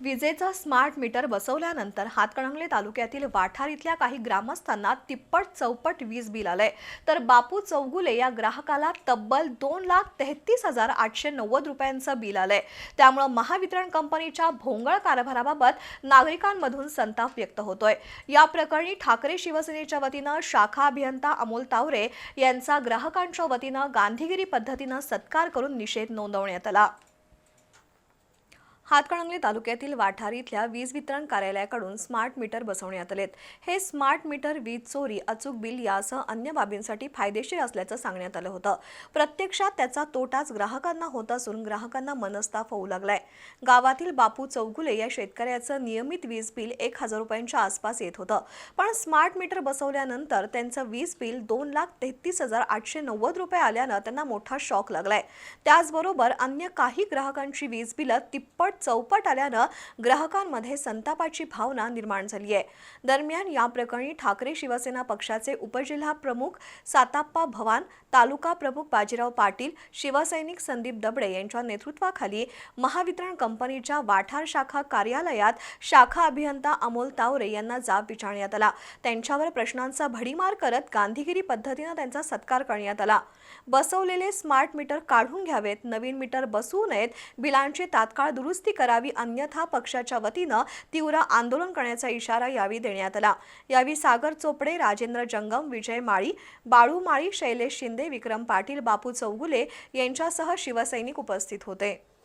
विजेचं smart meter बसवल्यानंतर हातकणंगले तालुक्यातील वाठार इथल्या काही ग्रामस्थांना तिप्पट चौपट वीज बिल आलंय. तर बापू चौगुले या ग्राहकाला तब्बल दोन लाख तेहतीस हजार आठशे नव्वद रुपयांचं बिल आलंय. त्यामुळं महावितरण कंपनीच्या भोंगळ कारभाराबाबत नागरिकांमधून संताप व्यक्त होतोय. या प्रकरणी ठाकरे शिवसेनेच्या वतीनं शाखा अभियंता अमोल तावरे यांचा ग्राहकांच्या वतीनं गांधीगिरी पद्धतीनं सत्कार करून निषेध नोंदवण्यात आला. हातकणंगले तालुक्यातील वाठारी इथल्या वीज वितरण कार्यालयाकडून स्मार्ट मीटर बसवण्यात आलेत. हे स्मार्ट मीटर वीज चोरी अचूक बिल यासह अन्य बाबींसाठी फायदेशीर असल्याचं सांगण्यात आलं होतं. प्रत्यक्षात त्याचा तोटाच ग्राहकांना होत असून ग्राहकांना मनस्ताप होऊ लागलाय. गावातील बापू चौगुले या शेतकऱ्याचं नियमित वीज बिल एक हजार रुपयांच्या आसपास येत होतं. पण स्मार्ट मीटर बसवल्यानंतर त्यांचं वीज बिल दोन लाख तेहतीस हजार आठशे नव्वद रुपये आल्यानं त्यांना मोठा शॉक लागलाय. त्याचबरोबर अन्य काही ग्राहकांची वीज बिलं तिप्पट चौपट आल्यानं ग्राहकांमध्ये संतापाची भावना निर्माण झाली आहे. दरम्यान या प्रकरणी ठाकरे शिवसेना पक्षाचे उपजिल्हा प्रमुख साताप्पा भवान तालुका प्रमुख बाजीराव पाटील शिवसैनिक संदीप दबडे यांच्या नेतृत्वाखाली महावितरण कंपनीच्या वाठार शाखा कार्यालयात शाखा अभियंता अमोल तावरे यांना जाब विचारण्यात आला. त्यांच्यावर प्रश्नांचा भडीमार करत गांधीगिरी पद्धतीनं त्यांचा सत्कार करण्यात आला. बसवलेले स्मार्ट मीटर काढून घ्यावेत नवीन मीटर बसवू नयेत बिलांची तात्काळ दुरुस्ती करावी अन्यथा पक्षाच्या वतीनं तीव्र आंदोलन करण्याचा इशारा यावेळी देण्यात आला. यावेळी सागर चोपडे राजेंद्र जंगम विजय माळी बाळू माळी शैलेश शिंदे विक्रम पाटील बापू चौगुले यांच्यासह शिवसैनिक उपस्थित होते.